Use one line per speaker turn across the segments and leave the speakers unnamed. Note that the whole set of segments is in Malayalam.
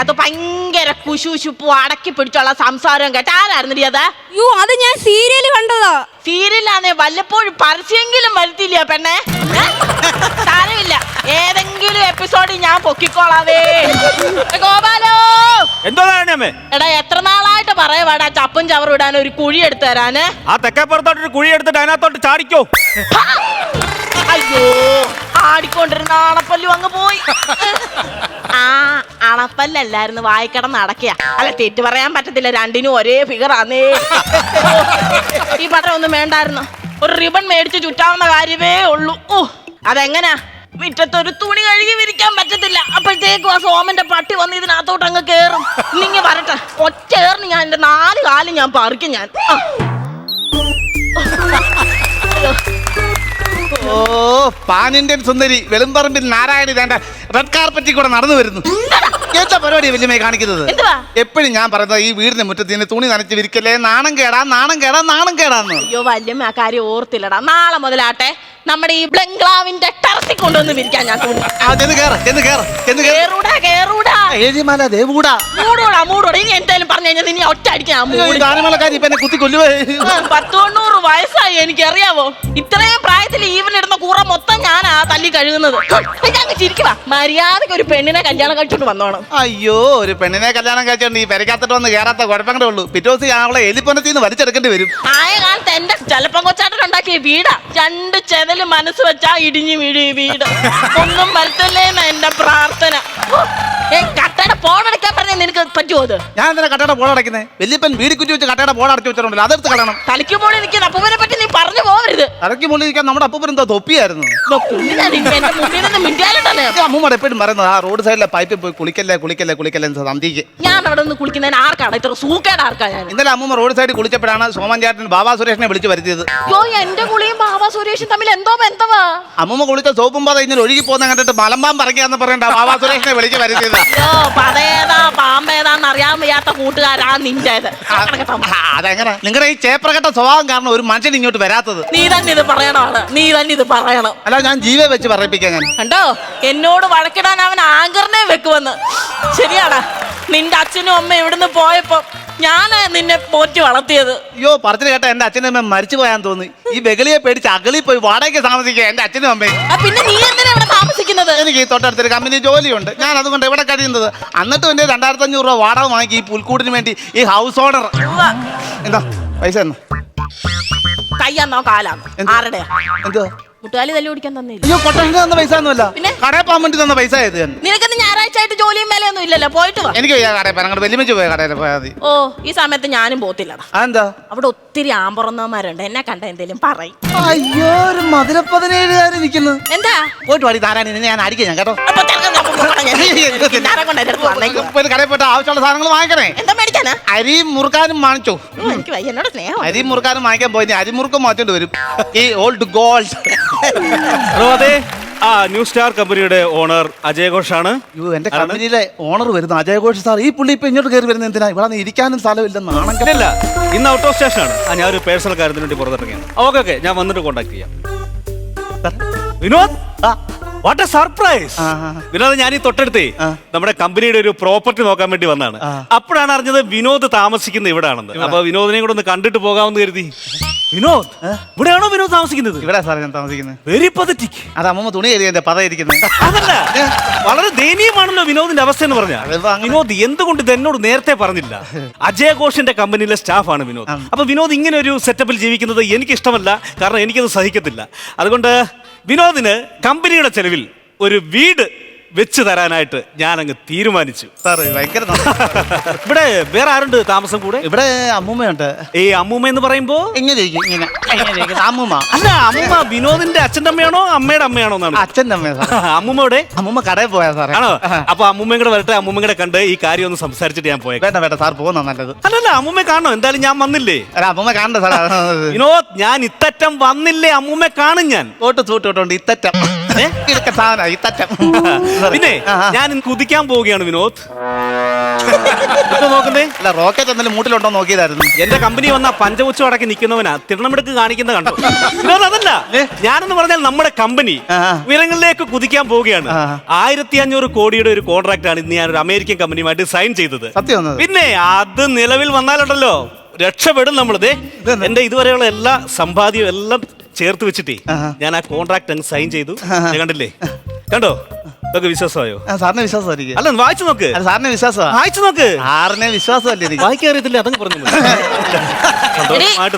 പെരക്കകത്ത് ഭയങ്കര കുശുശുപ്പു അടക്കി പിടിച്ചുള്ള സംസാരം കേട്ട് ആരായിരുന്നു അത്?
യോ അത് ഞാൻ സീരിയൽ കണ്ടതാ.
സീരിയലാണേ വല്ലപ്പോഴും പരസ്യെങ്കിലും വരുത്തില്ല പെണ്ണെ? സാരമില്ല. ഏതെങ്കിലും എപ്പിസോഡിൽ ഞാൻ പൊക്കിക്കോളാവേ. ഗോപാലോ! എടാ എത്ര നാളായിട്ട് പറയവാടാ ചപ്പും ചവറും ഇടാൻ ഒരു കുഴി എടുത്തു തരാന്.
ആ തെക്കേപ്പുറത്തോട്ട് ഒരു കുഴി എടുത്തിട്ട് അതിനകത്തോട്ട് ചാടിക്കോ!
അയ്യോ ആടിക്കൊണ്ടിരുന്ന ആണപ്പല്ലു അങ്ങ് പോയി. ആ അണപ്പല്ലല്ലായിരുന്നു വായിക്കടന്ന് നടക്കുക അല്ല തെറ്റ് പറയാൻ പറ്റത്തില്ല രണ്ടിനും ഒരേ ഫിഗർ ആന്നേ. ഈ പടം ഒന്നും വേണ്ടായിരുന്നു. ഒരു റിബൺ മേടിച്ച് ചുറ്റാവുന്ന കാര്യമേ ഉള്ളൂ. ഓ അതെങ്ങനാ? മുറ്റത്തൊരു തുണി കഴുകി വിരിക്കാൻ പറ്റത്തില്ല. അപ്പോഴത്തേക്കും ആ സോമന്റെ പട്ടി വന്ന് ഇതിനകത്തോട്ട് അങ്ങ് കേറും. നിങ്ങ വരട്ടെ. ഒറ്റ ഏറിന് ഞാൻ എന്റെ നാല് കാലും ഞാൻ പറിക്കും ഞാൻ.
ഓ പാൻ ഇന്ത്യൻ സുന്ദരി വെളുമ്പറമ്പിൽ നാരായണി വേണ്ട റെഡ് കാർപ്പറ്റിൽ കൂടെ നടന്നു വരുന്നു. എന്താ പരിപാടി വല്യമ്മയെ കാണിക്കുന്നത്?
എന്തുവാ?
എപ്പോഴും ഞാൻ പറയുന്നത് ഈ വീടിന്റെ മുറ്റത്ത് നിന്ന് തുണി നനച്ച് വിരിക്കല്ലേ നാണം കേടാ നാണം കേടാ നാണം കേടാന്ന്.
അയ്യോ വല്യമ്മ ആ കാര്യം ഓർത്തില്ലടാ. നാളെ മുതലാട്ടെ നമ്മുടെ ഈ ബംഗ്ലാവിന്റെ ടെറസിൽ കൊണ്ടുവന്ന് വിരിക്കാൻ ഞാൻ തുണി.
ആ ചെന്ന് കേറ ചെന്ന് കേറ ചെന്ന് കേറ.
കേറൂടാ കേറൂടാ.
ഏഴിമല ദേവൂടാ
മൂടോടാ മൂടോടാ. ഇനി എന്തായാലും പറഞ്ഞു കഴിഞ്ഞാൽ ഒറ്റ അടിക്കാൻ
ഗാനമേളക്കാരി ഇപ്പൊ എന്നെ കുത്തി കൊല്ലുവേ
പത്തൊണ്ണൂറ് വയസ്സായി എനിക്ക് അറിയാവോ ഇത്രയും പ്രായത്തിൽ ഈവൻ ഇടുന്ന കൂറ മൊത്തം ഞാനാ തല്ലി കഴുകുന്നത്. ഞങ്ങൾ മര്യാദയ്ക്ക് ഒരു പെണ്ണിനെ കല്യാണം കഴിച്ചോണ്ട് വന്നോണം.
അയ്യോ ഒരു പെണ്ണിനെ കല്യാണം കഴിച്ചോണ്ട് ഈ പെരക്കാത്തിട്ട് വന്ന് കേറാത്ത കുഴപ്പങ്ങളേ ഉള്ളൂ. പിറ്റേ ദിവസം അവളെ എലിപ്പനത്തിൽ നിന്ന് വലിച്ചെടുക്കേണ്ടി വരും.
ആയ കാലത്ത് എന്റെ ചെലപ്പം കൊച്ചാട്ടൻ ഉണ്ടാക്കിയ വീടാ. രണ്ട് ചെതൽ മനസ്സ് വെച്ചാ ഇടിഞ്ഞു വീഴി വീട്. ഒന്നും വരുത്തല്ലേന്ന എന്റെ പ്രാർത്ഥന. ഓ, ഏ കട്ടയുടെ ഫോണടക്കാൻ പറഞ്ഞ നിനക്ക് പറ്റുമോ അത്?
ഞാൻ എന്തിനാ കട്ടയുടെ ബോൾ അടയ്ക്കുന്നത് വലിയപ്പൻ വീടി കുറ്റി വെച്ച് കട്ടയുടെ ബോൾ അടച്ചു വെച്ചിട്ടുണ്ടല്ലോ അതെടുത്ത് കളയണം.
തലയ്ക്ക് മോളി നിൽക്കുന്ന അപ്പൂവനെ പറ്റി നീ പറഞ്ഞു പോകരുത്
അടക്കി മുള്ളിരിക്കാൻ നമ്മുടെ അപ്പൂപ്പൻ എന്താ തൊപ്പിയായിരുന്നു. അമ്മൂമ്മ എപ്പോഴും പറയുന്നത് ആ റോഡ് സൈഡിലെ പൈപ്പിൽ പോയി കുളിക്കല്ലേ കുളിക്കല്ലേ കുളിക്കല്ലേ സന്ധിക്ക്
ഞാൻ അവിടെ നിന്ന് കുളിക്കുന്നതിന് ആർക്കാണ്? ഇത്ര സൂക്കേട് ആർക്കാ ഞാൻ?
ഇന്നലെ അമ്മൂമ്മ റോഡ് സൈഡിൽ കുളിച്ചപ്പോഴാണ് സോമൻ ചാട്ടൻ ബാബാ സുരേഷിനെ വിളിച്ച് വരുത്തിയത്.
യോ എന്റെ കുളിയും ബാബാ സുരേഷും തമ്മിൽ എന്തോ ബന്ധവാ?
അമ്മൂമ്മ കുളിച്ച സോപ്പും പാത ഇങ്ങനെ ഒഴുകി പോകുന്ന കണ്ടിട്ട് മലമ്പാൻ പറക്കാന്ന് പറയണ്ട ബാബാ സുരേഷിനെ വിളിച്ച് വരുത്തിയത്.
പതേതാ പാമ്പേതാന്ന് അറിയാൻ വയ്യാത്ത കൂട്ടുകാരാ നിന്റേത്.
അതെങ്ങനെ? നിങ്ങളുടെ ഈ ചേപ്രകട്ട സ്വഭാവം കാരണം ഒരു മനുഷ്യൻ ഇങ്ങോട്ട് വരാത്തത്.
നീ തന്നെ ഇത് പറയണമാണ്. നീ തന്നെ ഇത് പറയണം.
അല്ല ഞാൻ ജീവ വെച്ച് പറയിപ്പിക്കാൻ ഞാൻ.
കണ്ടോ? എന്നോട് വഴക്കിടാൻ അവൻ ആങ്കറിനെ വെക്കുവെന്ന് ശരിയാടാ. നിന്റെ അച്ഛനും അമ്മ ഇവിടുന്ന് പോയപ്പോ ഞാൻ നിന്നെ പോറ്റി വളർത്തിയത്.
അയ്യോ പറഞ്ഞു കേട്ടാ എന്റെ അച്ഛനും അമ്മ മരിച്ചു പോയാൻ തോന്നി. ഈ ബഗളിയെ പേടിച്ച് അകളി പോയി വാടകയ്ക്ക് താമസിക്കുക എന്റെ അച്ഛനും അമ്മയും.
പിന്നെ നീ എന്തിനാ ഇവിടെ താമസിക്കുന്നത്
എനിക്ക് ഈ തൊട്ടടുത്തൊരു കമ്പനി ജോലിയുണ്ട്. ഞാൻ അതുകൊണ്ട് ഇവിടെ കഴിയുന്നത്? എന്നിട്ടും എന്റെ രണ്ടായിരത്തി അഞ്ഞൂറ് രൂപ വാടക വാങ്ങി ഈ പുൽക്കൂടിന് വേണ്ടി ഈ ഹൗസ് ഓണർ എന്താ? പൈസ എന്നാ
കയ്യാന്നോ കാലാന്നോ? ആരുടെ
എന്തോ?
മുട്ടുകാലി തല്ലി ഓടിക്കാൻ തന്നില്ല?
അയ്യോ കൊട്ടേഷൻ തന്ന പൈസ ഒന്നുമല്ല.
പിന്നെ?
കടയിൽ പോകാൻ വേണ്ടി തന്ന പൈസ ആയത് ഞാൻ
നിനക്കെന്ന് ഞായറാഴ്ച ആയിട്ട് ജോലിയും മേലെയൊന്നും ഇല്ലല്ലോ. പോയിട്ട് വാ.
എനിക്ക് വയ്യ കടയിൽ പോയാൽ അങ്ങോട്ട് വലിയമിച്ച് പോയ കടയിൽ പോയാൽ മതി.
ഓ ഈ സമയത്ത് ഞാനും പോത്തില്ലടാ
അതെന്താ?
അവിടെ ഒത്തിരി ആമ്പറന്നവന്മാരുണ്ട്. എന്നെ കണ്ട എന്തേലും പറയും.
അയ്യോ ഒരു മധുര പതിനേഴുകാരൻ ഇരിക്കുന്നു.
എന്താ?
പോയിട്ട് പാടി താരാണി നിന്നെ ഞാൻ അടിക്കാം ഞാൻ കേട്ടോ.
അപ്പൊ തിരക്കാൻ ഞാൻ. പോകാം. ഞാൻ കിന്നാരം കൊണ്ട് എന്റെ അടുത്ത് വന്നേക്കുവാ.
പോയി കടയിൽ പോയിട്ട് ആവശ്യമുള്ള സാധനങ്ങൾ വാങ്ങിക്കണേ.
എന്താ മേടിക്കാനാ?
അരിയും മുറുക്കാനും വാങ്ങിച്ചോ.
ഓ, എനിക്ക് വയ്യ. എന്നോട് സ്നേഹം.
അരിയും മുറുക്കാനും വാങ്ങിക്കാൻ പോയി. അരിമുറുക്കം മാറ്റേണ്ടി വരും. ഈ ഓൾഡ് ഗോൾഡ്
അതെ ആ ന്യൂ സ്റ്റാർ കമ്പനിയുടെ ഓണർ അജയ് ഘോഷാണ്.
അയ്യോ എന്റെ കമ്പനിയിലെ ഓണർ വരുന്നു. അജയ് ഘോഷ് സാർ ഈ പുള്ളി ഇപ്പൊ ഇങ്ങോട്ട് കയറി വരുന്ന എന്തിനാ? ഇവിടെ ഇരിക്കാനും സ്ഥലമില്ലെന്ന് ആണെങ്കിൽ
ഇന്ന് ഔട്ട് ഓഫ് സ്റ്റേഷൻ ആണ്. ആ ഞാൻ ഒരു പേഴ്സണൽ കാര്യത്തിന് വേണ്ടി പുറത്തിറങ്ങിയാണ്. ഓക്കെ ഓക്കെ ഞാൻ വന്നിട്ട് കോൺടാക്ട് ചെയ്യാം. Vinod? What a surprise. Vinod ഞാൻ ഈ തൊട്ടടുത്തേ നമ്മുടെ കമ്പനിയുടെ ഒരു പ്രോപ്പർട്ടി നോക്കാൻ വേണ്ടി വന്നാണ്. അപ്പോഴാണ് അറിഞ്ഞത് വിനോദ് താമസിക്കുന്ന ഇവിടാണെന്ന്. അപ്പൊ വിനോദിനെ കൂടെ ഒന്ന് കണ്ടിട്ട് പോകാമെന്ന് കരുതി. വിനോദ് ഇവിടെയാണോ വിനോദ് താമസിക്കുന്നത്?
ഇവിടെ സാറേ ഞാൻ താമസിക്കുന്നത്.
വെരി പതറ്റിക്
അത് അമ്മ തുണി എഴുതി എന്റെ പത ഇരിക്കുന്നത്
അതല്ല വളരെ ദയനീയമാണല്ലോ വിനോദിന്റെ അവസ്ഥ എന്ന് പറഞ്ഞാ
അതിപ്പോ അങ്ങനെ-
വിനോദ് എന്തുകൊണ്ട് ഇത് എന്നോട് നേരത്തെ പറഞ്ഞില്ല? അജയ് ഘോഷിന്റെ കമ്പനിയിലെ സ്റ്റാഫാണ് വിനോദ്. അപ്പൊ വിനോദ് ഇങ്ങനെ ഒരു സെറ്റപ്പിൽ ജീവിക്കുന്നത് എനിക്ക് ഇഷ്ടമല്ല കാരണം എനിക്കത് സഹിക്കത്തില്ല. അതുകൊണ്ട് വിനോദിന് കമ്പനിയുടെ ചെലവിൽ ഒരു വീട് വെച്ച് തരാനായിട്ട് ഞാൻ അങ്ങ് തീരുമാനിച്ചു.
സാറ് ഭയങ്കര.
ഇവിടെ വേറെ ആരുണ്ട് താമസം കൂടെ?
ഇവിടെ അമ്മൂമ്മയുണ്ട്.
ഈ അമ്മൂമ്മ എന്ന് പറയുമ്പോ?
ഇങ്ങനെ ഇരിക്കും ഇങ്ങനെ ഇങ്ങനെ ഇരിക്കും. അമ്മൂമ്മ.
അല്ല അമ്മൂമ്മ വിനോദിന്റെ അച്ഛന്റെ അമ്മയാണോ അമ്മയുടെ അമ്മയാണോ എന്നാണ്?
അച്ഛന്റെ അമ്മ സാർ
അമ്മൂമ്മയുടെ
അമ്മൂമ്മ കടയിൽ പോയാ സാറേ.
ആണോ? അപ്പൊ അമ്മൂമ്മയും കൂടെ വരട്ടെ അമ്മൂമ്മയും കൂടെ കണ്ട് ഈ കാര്യം ഒന്ന് സംസാരിച്ചിട്ട് ഞാൻ പോയേക്കാം.
വേണ്ട വേണ്ട സാർ പോകുന്ന നല്ലത്.
അല്ലല്ല അമ്മൂമ്മ കാണണോ? എന്തായാലും ഞാൻ വന്നില്ലേ?
അല്ല അമ്മൂമ്മ കാണണ്ട സാർ
വിനോദ് ഞാൻ ഇത്തറ്റം വന്നില്ലേ അമ്മൂമ്മ കാണും ഞാൻ.
തോട്ട് സൂട്ട് ഇട്ടോണ്ട് ഇത്തറ്റം? ഇതൊക്കെ സാധന തറ്റം.
പിന്നെ. ഞാൻ ഇന്ന് കുതിക്കാൻ പോവുകയാണ് വിനോദ്. ഇപ്പൊ നോക്കുന്നേ
അല്ല റോക്കറ്റ് എന്നാലും മൂട്ടിലുണ്ടോ നോക്കിയതായിരുന്നു.
എന്റെ കമ്പനി വന്ന പഞ്ചമുച്ചം അടക്കി നിൽക്കുന്നവനാ. തിരുണമെടുക്ക് കാണിക്കുന്ന കണ്ടു. വിനോദ് അതല്ല? ഞാനെന്ന് പറഞ്ഞാൽ നമ്മുടെ കമ്പനി
വിലങ്ങളിലേക്ക്
ഉയരങ്ങളിലേക്ക് കുതിക്കാൻ പോവുകയാണ്. ആയിരത്തി അഞ്ഞൂറ് കോടിയുടെ ഒരു കോൺട്രാക്ട് ആണ് ഇന്ന് ഞാൻ ഒരു അമേരിക്കൻ കമ്പനിയുമായിട്ട് സൈൻ ചെയ്തത്. പിന്നെ അത് നിലവിൽ വന്നാലുണ്ടല്ലോ. രക്ഷപ്പെടും നമ്മളിത്? എന്റെ ഇതുവരെയുള്ള എല്ലാ സമ്പാദ്യവും എല്ലാം ചേർത്ത് വെച്ചിട്ടേ ഞാൻ ആ കോൺട്രാക്ട് അങ്ങ് സൈൻ ചെയ്തു. ഞാൻ കണ്ടില്ലേ? കണ്ടോ? ഇതൊക്കെ വിശ്വാസമായോ?
ആ, സാറിന് വിശ്വാസമായിരിക്കും.
അല്ല വായിച്ചു നോക്ക്.
സാറിന്
വായിച്ചു നോക്ക്.
സാറിനെ വിശ്വാസമല്ലേ എനിക്ക്?
വായിക്കാൻ അറിയത്തില്ല അതങ്ങ് പറഞ്ഞു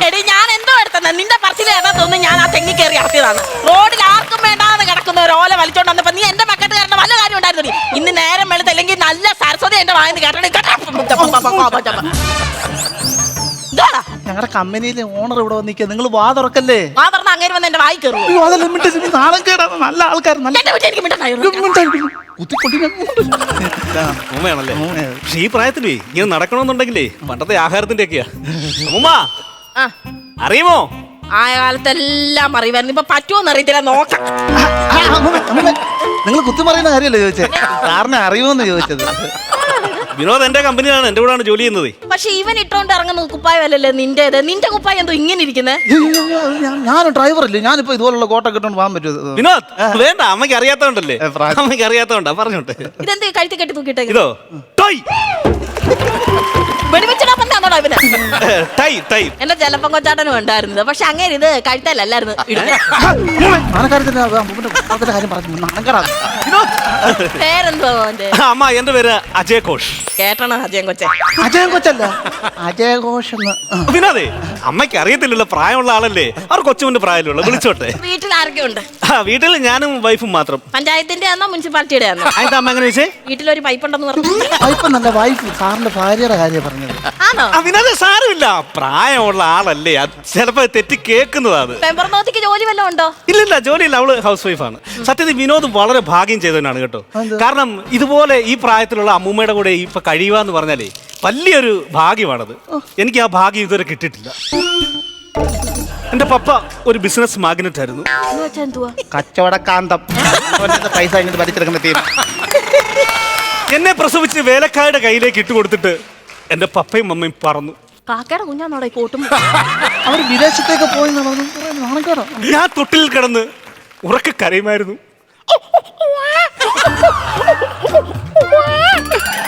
എടി ഞാൻ എന്തോ എടുത്തത് നിന്റെ പറച്ചിൽ ഏതാ തോന്നുന്നു? ഞാൻ ആ തെങ്ങി കയറി ഇറക്കിയതാണ്. റോഡിൽ ആർക്കും വേണ്ടാന്ന് കിടക്കുന്ന ഒരു ഓല വലിച്ചോണ്ട് വന്നപ്പോ നീ എന്റെ പക്കത്ത് കയറുന്ന വല്ല കാര്യം ഉണ്ടായിരുന്നു ഇന്ന് നേരം വെളുത്തല്ലെങ്കിൽ നല്ല സരസ്വതി എന്റെ വായന്ന് കേട്ടോ.
ഞങ്ങളുടെ കമ്പനിയിലെ ഓണർ ഇവിടെ വന്നിരിക്കുക നിങ്ങൾ വാ തുറക്കല്ലേ?
വാ പറഞ്ഞ അങ്ങനെ വന്ന് എന്റെ വായി കയറുമോ
അയ്യോ അതല്ല മിണ്ടരുത്, ഇത് നാണം കേടാണ്. നല്ല ആൾക്കാർ നല്ല
ഉമ്മയാണല്ലേ പക്ഷെ ഈ പ്രായത്തിലേ ഇങ്ങനെ നടക്കണമെന്നുണ്ടെങ്കിലേ പണ്ടത്തെ ആഹാരത്തിന്റെ ഒക്കെയാ ഉമ്മ
ആ.
അറിയുമോ?
ആ കാലത്തെല്ലാം അറിയുമായിരുന്നു. ഇപ്പൊ പറ്റുമോന്ന് അറിയത്തില്ല നോക്കാം.
നിങ്ങൾ കുത്തി പറയുന്ന കാര്യമല്ലേ ചോദിച്ചേ? സാറിനെ അറിയുമോന്ന് ചോദിച്ചത്.
വിനോദ് എന്റെ കമ്പനിയാണ് എന്റെ കൂടെയാണ് ജോലി ചെയ്യുന്നത്.
പക്ഷെ ഇവൻ ഇട്ടോണ്ട് ഇറങ്ങുന്ന കുപ്പായമല്ലല്ലേ നിന്റേത് നിന്റെ കുപ്പായം എന്തോ ഇങ്ങനെ ഇരിക്കുന്നത്
ഞാൻ- ഡ്രൈവർ അല്ലേ ഞാനിപ്പോ ഇതുപോലുള്ള കോട്ട കിട്ടോണ്ട് പോകാൻ പറ്റുമോ
വിനോദ് വേണ്ട അമ്മയ്ക്ക് അറിയാത്തോണ്ടല്ലേ? അമ്മയ്ക്ക് അറിയാത്തോണ്ടാ പറഞ്ഞോട്ടെ.
ഇതെന്ത് കഴുത്തി കെട്ടി തൂക്കിട്ടേ
ഇതോ ടൈ
വെടിവെച്ചിടാൻ വന്നാണോടാ ഇവന്?
ടൈ ടൈ.
എന്റെ ചെലപ്പം കൊച്ചാട്ടനും ഉണ്ടായിരുന്നത്. പക്ഷെ അങ്ങനെ ഇത് കഴുത്തല്ലായിരുന്നു പേരെന്തോ
അമ്മ എന്റെ പേര് അജയ് ഘോഷ്
കേട്ടണോ അജയൻ കൊച്ചേ?
അജയൻ കൊച്ചല്ല. അജയ് ഘോഷ് എന്ന്
വിനോദേ അമ്മയ്ക്ക് അറിയത്തില്ലല്ലോ പ്രായമുള്ള ആളല്ലേ. അവർ കൊച്ചുമുണ്ട് പ്രായമുള്ള വിളിച്ചോട്ടെ.
വീട്ടിൽ ആരൊക്കെ ഉണ്ട്
ആ വീട്ടിൽ ഞാനും വൈഫും മാത്രം.
പഞ്ചായത്തിന്റെ ആണോ മുനിസിപ്പാലിറ്റിയുടെ ആണോ
അതിന്റെ അമ്മ എങ്ങനെ വെച്ചേ
വീട്ടിലൊരു പൈപ്പ് ഉണ്ടെന്ന് പറഞ്ഞു.
വൈഫ് നല്ല വൈഫ് സാറിന്റെ ഭാര്യയുടെ കാര്യം പറഞ്ഞത്.
ആണോ
ആ വിനോദേ സാരമില്ല. പ്രായമുള്ള ആളല്ലേ. അത് ചിലപ്പോ തെറ്റി കേൾക്കുന്നതാ അത്.
പെമ്പർനോത്തിക്ക് ജോലി വല്ലതും ഉണ്ടോ?
ഇല്ലില്ല ജോലിയില്ല. അവൾ ഹൗസ് വൈഫാണ് സത്യത്തിൽ വിനോദ് വളരെ ഭാഗ്യം ചെയ്തവനാണ് കേട്ടോ. കാരണം ഇതുപോലെ ഈ പ്രായത്തിലുള്ള അമ്മൂമ്മയുടെ കൂടെ ഇപ്പൊ കഴിയുക എന്ന് പറഞ്ഞാലേ വലിയൊരു ഭാഗ്യമാണത്. എനിക്ക് ആ ഭാഗ്യം ഇതുവരെ കിട്ടിയിട്ടില്ല. എന്റെ പപ്പ ഒരു ബിസിനസ് മാഗ്നറ്റ് ആയിരുന്നു.
കച്ചവടക്കാന്തം. പൈസ ഇങ്ങോട്ട് വലിച്ചെടുക്കുന്ന ടീം
എന്നെ പ്രസവിച്ച് വേലക്കാരുടെ കയ്യിലേക്ക് ഇട്ട് കൊടുത്തിട്ട് എന്റെ പപ്പയും അമ്മയും പറന്നു.
കാക്കയുടെ കുഞ്ഞാന്നോടെ ഈ കോട്ടും
അവർ വിദേശത്തേക്ക് പോയി
ഞാൻ തൊട്ടിൽ കിടന്ന് ഉറക്കെ കരയുമായിരുന്നു.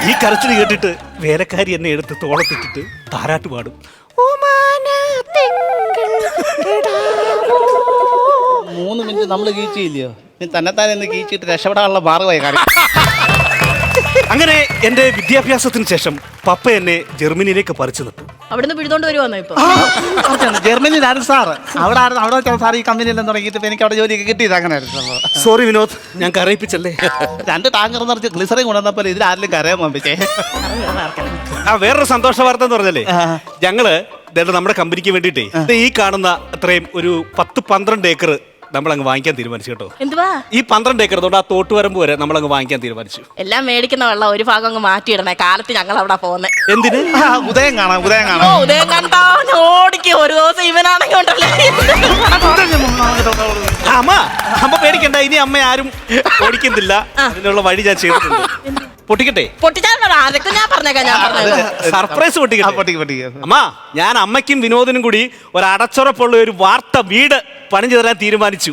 ഈ കരച്ചിൽ കേട്ടിട്ട് വേലക്കാരി എന്നെ എടുത്ത് തോളത്തിട്ടിട്ട് താരാട്ട് പാടും.
മൂന്ന് മിനിറ്റ് നമ്മൾ കീച്ചില്ലയോ നീ തന്നെത്താനെ ഒന്ന് കീച്ചിട്ട് രക്ഷപ്പെടാനുള്ള മാർഗമായി കാണിക്കും.
അങ്ങനെ എന്റെ വിദ്യാഭ്യാസത്തിന് ശേഷം പപ്പ എന്നെ ജർമ്മനിയിലേക്ക് പറിച്ചു നിട്ടു.
അവിടുന്ന് പിഴുതോണ്ട് വരുവാന്നോ ഇപ്പൊ?
ജർമ്മനിയിലായിരുന്നു സാർ അവിടെ ആയിരുന്നു അവിടെ വെച്ചാൽ സാർ ഈ കമ്പനിയെല്ലാം തുടങ്ങിയിട്ട് ഇപ്പൊ എനിക്ക് അവിടെ ജോലിയൊക്കെ കിട്ടിയത് അങ്ങനെ
സോറി വിനോദ്. ഞാൻ കരയിപ്പിച്ചല്ലേ
രണ്ട് ടാങ്കർ നിറച്ച് ഗ്ലിസറിൻ കൊണ്ടുവന്നപ്പോൾ ഇതിൽ ആരെങ്കിലും കരയാൻ പമ്പിച്ചേ
ആ വേറൊരു സന്തോഷ വാർത്ത എന്ന്
പറഞ്ഞല്ലേ.
ഞങ്ങൾ ദേ നമ്മുടെ കമ്പനിക്ക് വേണ്ടിയിട്ടേ ഈ കാണുന്ന അത്രയും ഒരു പത്ത് പന്ത്രണ്ട് ഏക്കർ നമ്മൾ അങ്ങ് വാങ്ങിക്കാൻ തീരുമാനിച്ചു കേട്ടോ.
എന്തുവാ?
ഈ പന്ത്രണ്ട് ഏക്കർ തൊട്ട് ആ തോട്ടുവരമ്പ് വരെ നമ്മൾ അങ്ങ് വാങ്ങിക്കാൻ തീരുമാനിച്ചു.
എല്ലാം മേടിക്കുന്ന വെള്ളം ഒരു ഭാഗം അങ്ങ് മാറ്റിയിടണേ. കാലത്ത് ഞങ്ങൾ അവിടെ പോകുന്നത്
എന്തിന്
ഉദയം കാണാം ഉദയം
ഓ
കാണാം
ഉദയം കണ്ടാ ഓടിക്ക് ഓടിക്കും. ഒരു ദിവസം ഇവനാണെങ്കിൽ ഉണ്ടല്ലേ?
ആ, അമ്മ അമ്മ പേടിക്കണ്ട. ഇനി അമ്മ ആരും ഓടിക്കുന്നില്ല അതിനുള്ള വഴി ഞാൻ ചെയ്തിട്ടുണ്ട്. പൊട്ടിക്കട്ടെ?
പൊട്ടിച്ചാൽ ആരൊക്കെ ഞാൻ പറഞ്ഞേക്കാം ഞാൻ പറഞ്ഞേക്കാം.
സർപ്രൈസ് പൊട്ടിക്കട്ടെ?
പൊട്ടിക്ക് പൊട്ടിക്ക്.
അമ്മ ഞാൻ അമ്മയ്ക്കും വിനോദിനും കൂടി ഒരു അടച്ചുറപ്പുള്ള ഒരു വാർത്ത വീട് പണിഞ്ഞു തരാൻ തീരുമാനിച്ചു.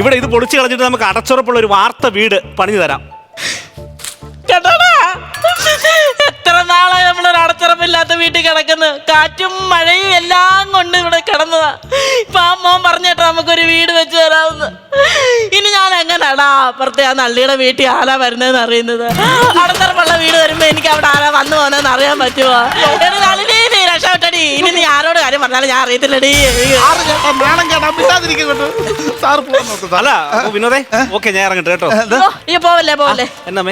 ഇവിടെ ഇത് പൊളിച്ചു കളഞ്ഞിട്ട് നമുക്ക് അടച്ചുറപ്പുള്ള ഒരു വാർത്ത വീട് പണിഞ്ഞു തരാം.
കേട്ടോടാ? എത്ര നാളായി നമ്മളൊരു അടച്ചുറപ്പില്ലാത്ത വീട്ടിൽ കിടക്കുന്നു. കാറ്റും മഴയും എല്ലാം കൊണ്ട് ഇവിടെ കിടന്നതാ. ഇപ്പൊ ആ മോൻ പറഞ്ഞിട്ട് നമുക്കൊരു വീട് വെച്ച് തരാമെന്ന് ഇനി ഞാൻ എങ്ങനെയാടാ അപ്പുറത്തെ ആ നള്ളിയുടെ വീട്ടിൽ ആരാ വരുന്നതെന്ന് അറിയുന്നത്? അടുത്തറപ്പുള്ള വീട് വരുമ്പോ എനിക്ക് അവിടെ ആരാ വന്നു പോകുന്നതെന്ന് അറിയാൻ പറ്റുമോ എടി നളിനി, നീ രക്ഷപ്പെട്ടടി. ഇനി നീ ആരോട് കാര്യം പറഞ്ഞാലും ഞാൻ അറിയത്തില്ലടി.
അല്ല വിനോദേ ഓക്കെ ഞാൻ ഇറങ്ങട്ടെ കേട്ടോ.
പോവല്ലേ പോവല്ലേ.
എന്നാ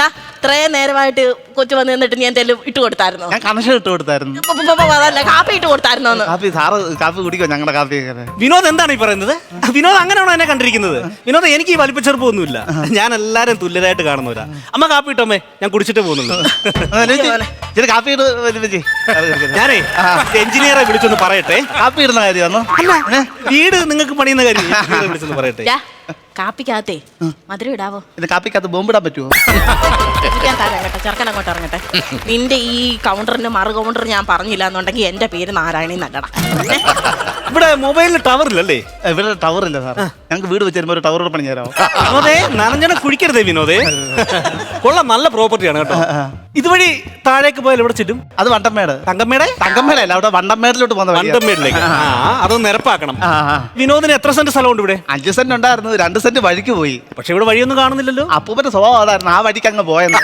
ഇത്രയും നേരമായിട്ട് കൊച്ചു വന്ന് നിന്നിട്ട് ഞാൻ എന്തെങ്കിലും ഇട്ട് കൊടുത്തായിരുന്നു?
ഞാൻ കണക്ഷൻ ഇട്ട് കൊടുത്തായിരുന്നു.
അതല്ല കാപ്പി ഇട്ട് കൊടുത്തായിരുന്നു
കാപ്പി സാറ് കാപ്പി കുടിക്കോ ഞങ്ങളുടെ കാപ്പി
വിനോദ് എന്താണ് ഈ പറയുന്നത്? വിനോദ് അങ്ങനെയാണോ എന്നെ കണ്ടിരിക്കുന്നത്? വിനോദ് എനിക്ക് ഈ വലിപ്പച്ചെറുപ്പൊന്നുമില്ല ഞാൻ എല്ലാരും തുല്യരായിട്ട് കാണുന്നവരാ. അമ്മ കാപ്പി ഇട്ടോമേ ഞാൻ കുടിച്ചിട്ട് പോകുന്നുള്ളൂ.
ഇച്ചിരി കാപ്പി ഇട്ട് വെച്ച്
ഞാനേ എഞ്ചിനീയറെ വിളിച്ചൊന്ന് പറയട്ടെ.
കാപ്പി ഇടുന്ന കാര്യമാണോ?
വീട് നിങ്ങൾക്ക് പണിയുന്ന കാര്യം എഞ്ചിനീയറെ വിളിച്ചൊന്ന് പറയട്ടെ.
കാപ്പിക്കകത്തേ. മധുരം ഇടാവോ?
കാപ്പിക്കാത്ത കാപ്പിക്കകത്ത് ബോംബിടാൻ പറ്റുമോ
ഞാൻ തരാം കേട്ടോ ചെറുക്കൻ അങ്ങോട്ട് ഇറങ്ങട്ടെ. നിന്റെ ഈ കൗണ്ടറിന് മറു കൗണ്ടർ ഞാൻ പറഞ്ഞില്ല എന്നുണ്ടെങ്കിൽ എന്റെ പേര് നാരായണി നല്ലട
ഇവിടെ മൊബൈലിൽ ടവർ ഇല്ലല്ലേ
ഇവിടെ ടവർ ഇല്ല സാർ ഞങ്ങൾക്ക് വീട് വെച്ച് ഒരു ടവർ പണി തരാമോ
വിനോദേ നനഞ്ഞനെ കുഴിക്കരുതേ വിനോദേ. കൊള്ള നല്ല പ്രോപ്പർട്ടിയാണ് കേട്ടോ. ഇതുവഴി താഴേക്ക് പോയാൽ ഇവിടെ ചുറ്റും
അത് വണ്ടമ്മേട്.
തങ്കമ്മയുടെ
തങ്കമ്മേടല്ല അവിടെ വണ്ടമ്മേടിലോട്ട് പോകുന്ന.
വണ്ടമ്മേടിലേക്ക്. അതൊന്ന് നിരപ്പാക്കണം. വിനോദിന് എത്ര സെന്റ് സ്ഥലമുണ്ട് ഇവിടെ?
അഞ്ച് സെന്റ് ഉണ്ടായിരുന്നു രണ്ട് സെന്റ് വഴിക്ക് പോയി.
പക്ഷെ ഇവിടെ വഴിയൊന്നും കാണുന്നില്ലല്ലോ.
അപ്പൂപ്പന്റെ സ്വഭാവം അതായിരുന്നു. ആ വഴിക്ക് അങ്ങ് പോയെന്ന്.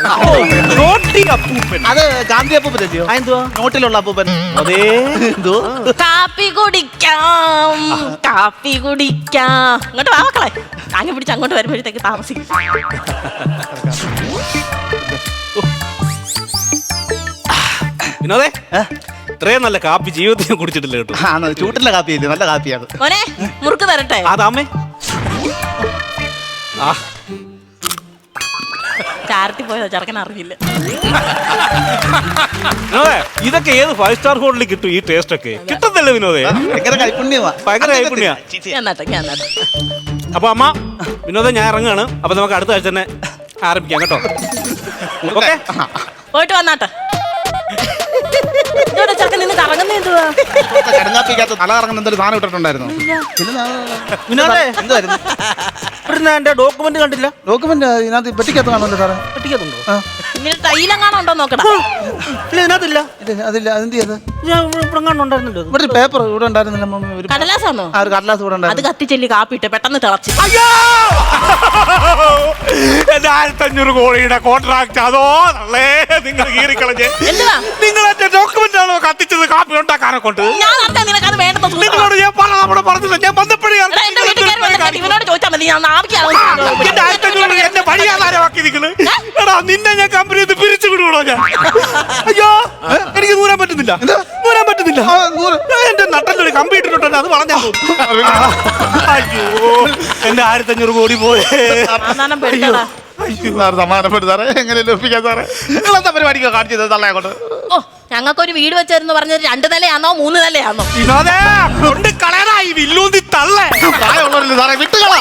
നോട്ടി അപ്പൂപ്പൻ.
അത് ഗാന്ധി അപ്പൂപ്പനല്ലയോ
ആ, എന്തുവാ?
നോട്ടിലുള്ള അപ്പൂപ്പൻ.
അതേ.
എന്തോ?
കാപ്പി കുടിക്കാം. കാപ്പി കുടിക്കാം. ഇങ്ങോട്ട് വാ മക്കളെ. താങ്ങി പിടിച്ച് അങ്ങോട്ട് വരുമ്പോഴത്തേക്ക് താമസിക്കും.
വിനോദേ? ഇത്രയും നല്ല കാപ്പി ജീവിതത്തിൽ കുടിച്ചിട്ടില്ല കേട്ടോ.
ചൂട്ടിലെ കാപ്പി നല്ല കാപ്പിയാണ്.
മുറുക്ക് തരട്ടെ.
അതാമേ
ചാരത്തി പോയതാ ചെറുക്കൻ അറിയില്ല
വിനോദേ ഇതൊക്കെ ഏത് ഫൈവ് സ്റ്റാർ ഹോട്ടലിൽ കിട്ടും ഈ ടേസ്റ്റ് ഒക്കെ? കിട്ടുന്നില്ല വിനോദേ.
ഭയങ്കര കൈപുണ്യമാ.
ഭയങ്കര കൈപ്പുണ്യാ.
ഞാൻ നട്ടെ ഞാൻ നട്ടെ
അപ്പൊ അമ്മ വിനോദം ഞാൻ ഇറങ്ങുകയാണ് അപ്പൊ നമുക്ക് അടുത്ത ആഴ്ച തന്നെ ആരംഭിക്കാം കേട്ടോ. ഓക്കെ?
പോയിട്ട് വന്നാട്ടെ. ഇതോടെ ചെറുക്കൻ നിന്ന് കറങ്ങുന്ന എന്തുവാ?
കടങ്ങാപ്പിക്കകത്ത് തല കറങ്ങുന്ന എന്തൊരു സാധനം ഇട്ടിട്ടുണ്ടായിരുന്നു. പിന്നെ നാ-
വിനോദേ
എന്തുവായിരുന്നു?
ഇവിടുന്ന് എന്റെ ഡോക്യുമെന്റ് കണ്ടില്ല.
ഡോക്യുമെന്റ് ഇതിനകത്ത് പെട്ടിക്കകത്ത് കാണുമല്ലോ സാറേ.
ടൈലെങ്ങാണോ ഉണ്ടോ നോക്കടാ.
ഇല്ല ഇതിനകത്തില്ല.
ഇല്ല, അതില്ല അതെന്ത് ചെയ്ത്?
ഞാൻ ഇവിടെ ഉണ്ടായിരുന്നല്ലോ
ഇവിടെ ഒരു പേപ്പർ ഇവിടെ ഉണ്ടായിരുന്നില്ല മമ്മി ഒരു
കടലാസാന്നോ
ആ ഒരു കടലാസ് ഇവിടെ
അത്
ഉണ്ടായിരുന്നു
കത്തിച്ചെല്ലി കാപ്പിട്ട് പെട്ടെന്ന് തിളച്ച്.
അയ്യോ! എന്റെ ആയിരത്തഞ്ഞൂറ് കോടിയുടെ കോൺട്രാക്ട് അതോ നല്ലേ നിങ്ങൾ കീറിക്കളഞ്ഞ്.
എന്തുവാ?
നിങ്ങൾ എന്റെ ഡോക്യുമെന്റ് ആണോ കത്തിച്ചത് കാപ്പി ഉണ്ടാക്കാനെ കൊണ്ട്?
ഞാൻ അറിഞ്ഞാ നിനക്ക് അത് വേണ്ടെന്ന് സുഹൃത്താ.
നിങ്ങളോട് ഞാൻ പല നമ്മുടെ പറഞ്ഞില്ല. ഞാൻ ബന്ധപ്പെടുക
എടാ, എന്റെ വീട്ടിൽ കയറി വന്നിട്ട് ഇവനോട് ചോദിച്ചാൽ മതി ഞാൻ നാമിക്കാണോ
എന്റെ ആയിരത്തഞ്ഞൂറ് എടാ നിന്നെ ഞാൻ കമ്പനി പിരിച്ചു വിടുവോ ഞാൻ. അയ്യോ എനിക്ക് നൂരാൻ പറ്റുന്നില്ല. നൂരാൻ പറ്റുന്നില്ല. എന്റെ നട്ടല്ലൊരു കമ്പി ഇട്ടിട്ടുണ്ട് അത് വളഞ്ഞാ അയ്യോ എന്റെ ആയിരത്തഞ്ഞൂറ് കോടി പോയേ.
സമാധാനം പെട്ടടാ
സാറ് സമാധാനപ്പെട്ടു സാറേ. എങ്ങനെ ലഭിക്കാൻ സാറേ? നിങ്ങളെന്താ പരിപാടിക്കോ കാണിച്ചത്? തള്ളയെ കൊണ്ട്.
ഓ ഞങ്ങൾക്കൊരു വീട് വെച്ചായിരുന്നു പറഞ്ഞത് രണ്ട് നിലയാണോ മൂന്ന് നിലയാണോ
കൊണ്ട് കളയറായി വില്ലൂന്തി തള്ളേ.
പ്രായമുള്ളവരല്ലേ സാറേ? വിട്ടുകളാ.